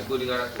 Lagu dengar aku.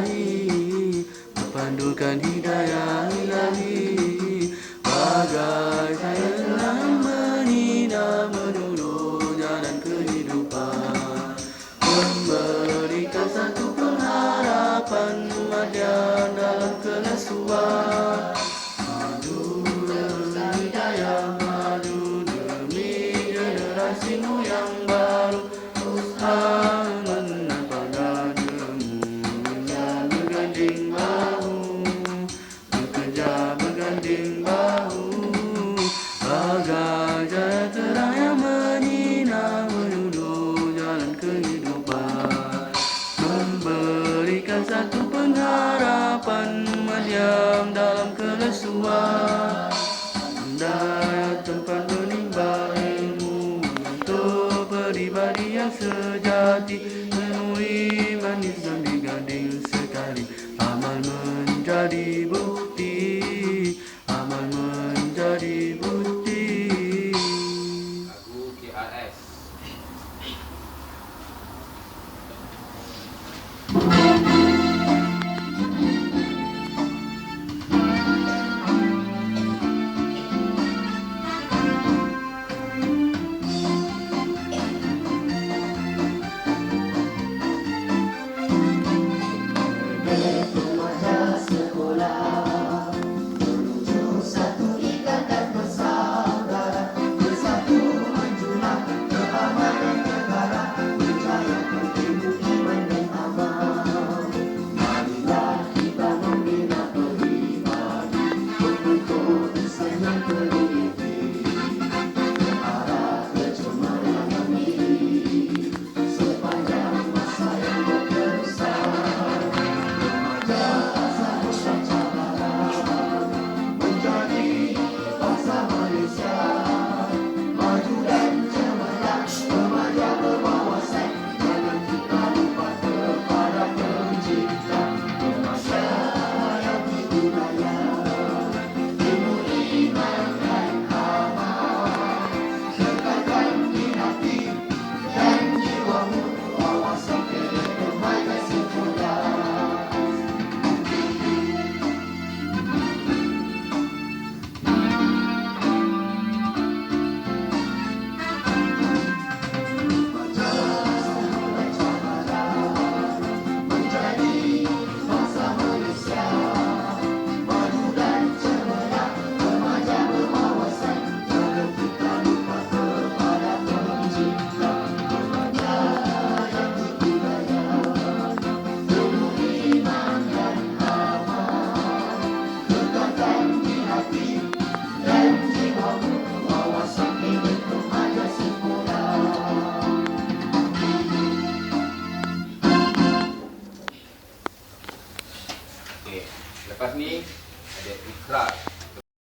ilahi Memandukan hidayah ilahi. Bagai saya yang menina menuduh jalan kehidupan. Memberikan satu pengharapan Madian dalam kelesuan Terang yang menyinar Menuju jalan kehidupan. Memberikan satu pengharapan Mendiam dalam kelesuan. Daya tempat menimba ilmu Untuk peribadi yang sejati Menemui manis dan diganding sekali. Amal menjadi bukti